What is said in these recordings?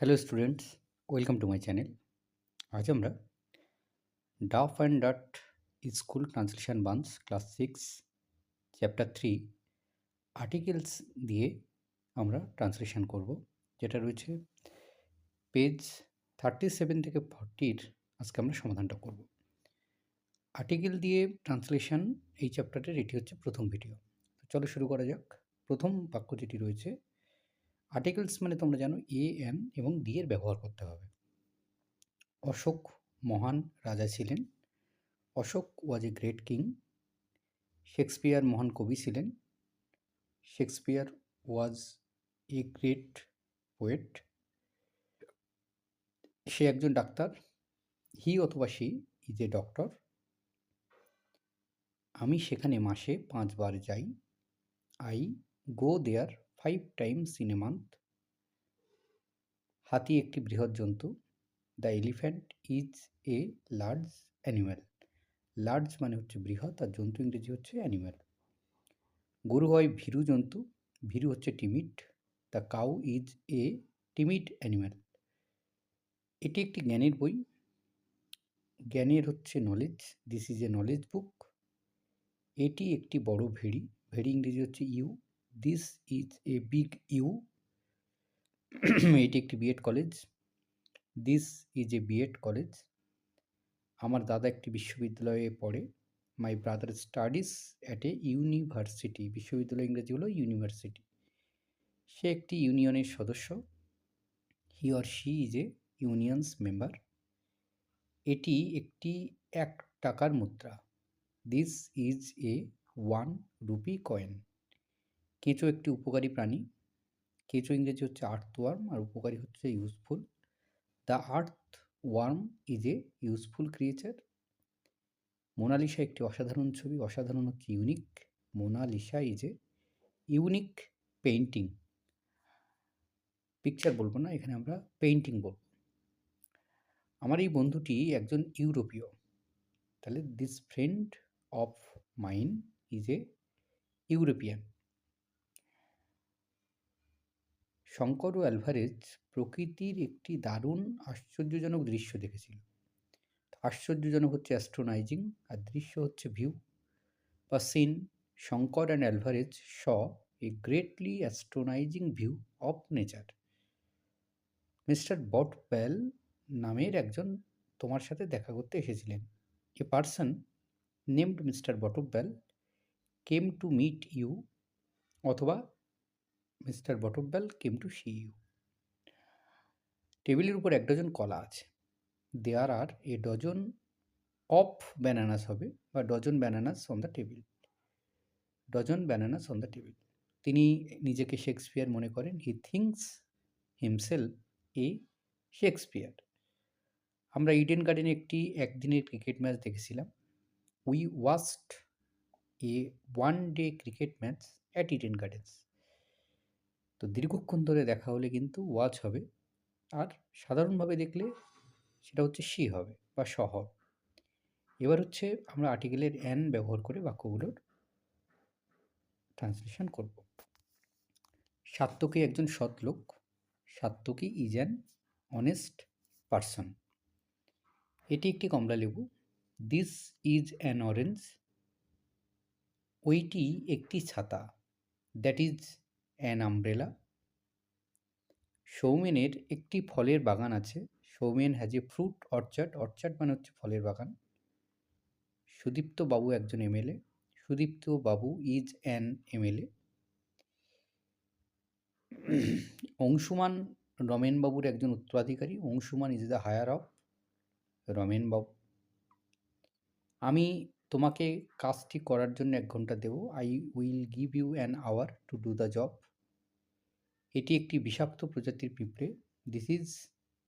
Hello students welcome to my channel আজ আমরা Duff and Dutt school translation buns class six, chapter three, articles দিয়ে আমরা translation করব, যেটা রয়েছে পেজ থার্টি সেভেন থেকে ফর্টির আজকে আমরা সমাধানটা করব। আর্টিকেল দিয়ে ট্রান্সলেশন এই চ্যাপ্টারের এটি হচ্ছে প্রথম ভিডিও। চলো শুরু করা যাক। প্রথম বাক্য যেটি রয়েছে আর্টিকেলস মানে তোমরা জানো এ এন এবং ডি এর ব্যবহার করতে হবে। অশোক মহান রাজা ছিলেন। Ashok was a great king Shakespeare মহান কবি ছিলেন। Shakespeare was a great poet সে একজন ডাক্তার। হি অথবা সি ইজ এ ডক্টর আমি সেখানে মাসে পাঁচবার যাই। I go there five times in a month হাতি একটি বৃহৎ জন্তু। The elephant is a large animal large মানে হচ্ছে বৃহৎ আর জন্তু ইংরেজি হচ্ছে অ্যানিম্যাল গরু হয় ভীরু জন্তু। ভীরু হচ্ছে timid the cow is a timid animal এটি একটি জ্ঞানের বই। জ্ঞানের হচ্ছে knowledge this is a knowledge book এটি একটি বড় ভেড়ি। ভেড়ি ইংরেজি হচ্ছে ewe this is a big ewe এটি একটি B Ed college this is a B Ed college আমার দাদা একটি বিশ্ববিদ্যালয়ে পড়ে। My brother studies at a university বিশ্ববিদ্যালয় ইংরেজি হলো ইউনিভার্সিটি সে একটি ইউনিয়নের সদস্য। He or she is a union's member এটি একটি এক টাকার মুদ্রা। This is a one rupee coin কেঁচো একটি উপকারী প্রাণী। কেঁচো ইংরেজি হচ্ছে আর্থ ওয়ার্ম আর উপকারী হচ্ছে useful the earth worm is a useful creature Mona Lisa একটি অসাধারণ ছবি, অসাধারণ হচ্ছে unique Mona Lisa is a unique painting picture বলব না, এখানে আমরা পেইন্টিং বলব। আমার এই বন্ধুটি একজন ইউরোপীয়। তাহলে this friend of mine is a European Shankar O Alvarez প্রকৃতির একটি দারুণ আশ্চর্যজনক দৃশ্য দেখেছিল। আশ্চর্যজনক হচ্ছে অ্যাস্ট্রোনাইজিং, আর দৃশ্য হচ্ছে ভিউ। বা scene, Shankar and Alvarez saw a greatly astonishing view of nature. Mister Batabyal নামের একজন তোমার সাথে দেখা করতে এসেছিলেন। A person named mister Batabyal came to meet you অথবা mister Batabyal, came to see you টেবিলের উপর এক ডজন কলা আছে। There are a dozen of bananas হবে বা dozen bananas on the table. Dozen bananas on the table. তিনি নিজেকে শেক্সপিয়ার মনে করেন। He thinks himself a Shakespeare. আমরা ইডেন গার্ডেনে একটি একদিনের ক্রিকেট ম্যাচ দেখেছিলাম। We watched a one day cricket match at Eden Gardens. তো দীর্ঘক্ষণ ধরে দেখা হলে কিন্তু ওয়াচ হবে। আর সাধারণভাবে দেখলে সেটা হচ্ছে সি হবে বা স হবে এবার হচ্ছে আমরা আর্টিকেলের অ্যান ব্যবহার করে বাক্যগুলোর ট্রান্সলেশন করব। সাত্তকী একজন সৎ লোক Satyaki is an honest person এটি একটি কমলা লেবু। দিস ইজ অ্যান অরেঞ্জ ওইটি একটি ছাতা। দ্যাট ইজ অ্যান আমব্রেলা সৌমেনের একটি ফলের বাগান আছে। Soumen has a fruit orchard orchard মানে হচ্ছে ফলের বাগান। সুদীপ্ত বাবু একজন MLA Sudipta Babu is an MLA Anshuman রমেনবাবুর একজন উত্তরাধিকারী। Anshuman is the heir of Ramenbabu আমি তোমাকে কাজটি করার জন্য এক ঘণ্টা দেবো। I will give you an hour to do the job এটি একটি বিষাক্ত প্রজাতির পিঁপড়ে। This is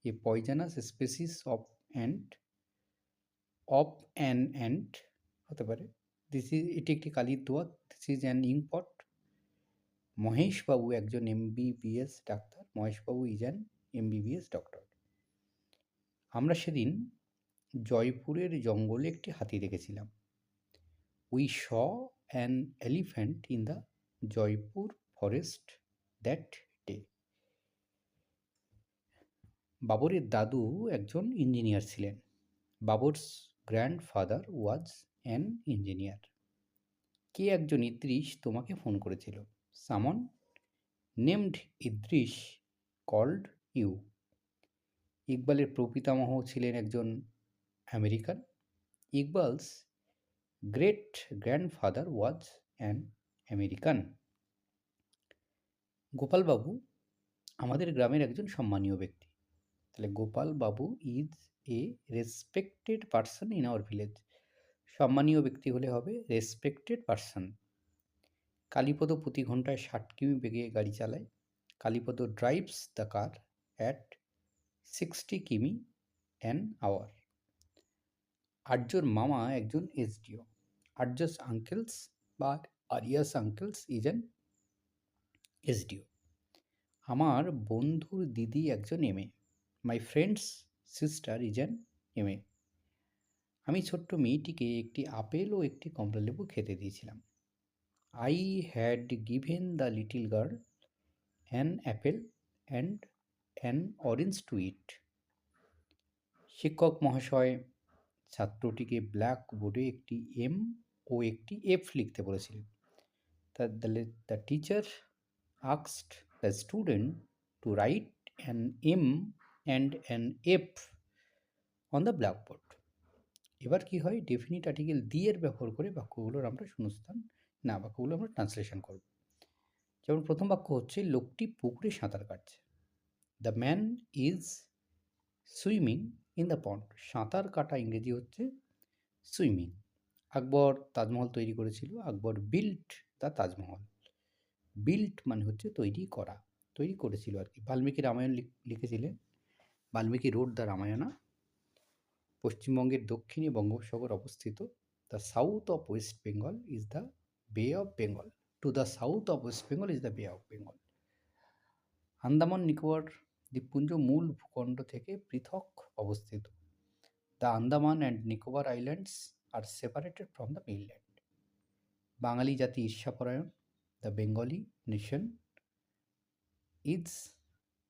a poisonous species of ant of an ant হতে পারে। দিস ইজ এটি একটি কালির দোয়াত this is an inkpot Maheshbabu একজন MBBS doctor. Maheshbabu is an MBBS doctor আমরা সেদিন জয়পুরের জঙ্গলে একটি হাতি দেখেছিলাম। We saw an elephant in the Jaipur forest that বাবরের দাদু একজন ইঞ্জিনিয়ার ছিলেন। Babur's grandfather was an engineer. কে একজন ইদ্রিস তোমাকে ফোন করেছিল? Someone? Named Idris called you. ইকবালের প্রপিতামহ ছিলেন একজন American. Iqbal's great grandfather was an American. গোপালবাবু আমাদের গ্রামের একজন সম্মানীয় ব্যক্তি। তাহলে Gopal Babu is a respected person in our village সম্মানীয় ব্যক্তি হলে হবে রেসপেক্টেড পার্সন কালীপদ প্রতি ঘন্টায় ষাট কিমি বেগে গাড়ি চালায়। Kalipada drives the car at sixty km an hour আর্যর মামা একজন এসডিও আর্যস আঙ্কেলস বা Arya's uncle's is an SDO. আমার বন্ধুর দিদি একজন MA. My friend's sister is an MA. আমি ছোট্ট মেয়েটিকে একটি আপেল ও একটি কমলালেবু খেতে দিয়েছিলাম। I had given the little girl an apple and an orange to eat শিক্ষক মহাশয়, ছাত্রটিকে ব্ল্যাক বোর্ডে একটি এম ও একটি এফ লিখতে বলেছিলেন। The teacher আক্সড the student to write an M and an F on the blackboard এবার কি হয়? ডেফিনিট আর্টিকেল দি এর ব্যবহার করে বাক্যগুলোর আমরা শূন্যস্থান, না, বাক্যগুলো আমরা ট্রান্সলেশন করব। যেমন প্রথম বাক্য হচ্ছে, লোকটি পুকুরে সাঁতার কাটছে। The man is swimming in the pond সাঁতার কাটা ইংরেজি হচ্ছে সুইমিং আকবর তাজমহল তৈরি করেছিল। Akbar built the Taj Mahal. Built মানে হচ্ছে তৈরি করা, তৈরি করেছিল আর কি বাল্মীকি রামায়ণ লিখেছিলেন। Valmiki wrote the Ramayana. পশ্চিমবঙ্গের দক্ষিণে বঙ্গোপসাগর অবস্থিত। The south of West Bengal is the Bay of Bengal to the south of West Bengal is the Bay of Bengal Andaman Nicobar দ্বীপপুঞ্জ মূল ভূখণ্ড থেকে পৃথক অবস্থিত। The Andaman and Nicobar islands are separated from the mainland বাঙালি জাতি ঈর্ষাপরায়ণ। The Bengali nation is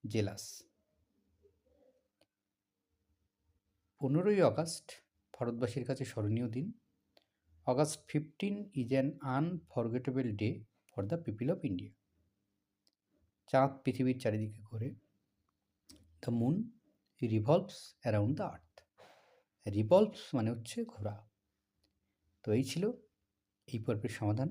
jealous পনেরোই আগস্ট, ভারতবাসীর কাছে স্মরণীয় দিন। August fifteen is an unforgettable day for the people of India চাঁদ পৃথিবীর চারিদিকে ঘোরে। The moon revolves around the earth revolves মানে হচ্ছে ঘোরা তো এই ছিল এই পর্বের সমাধান।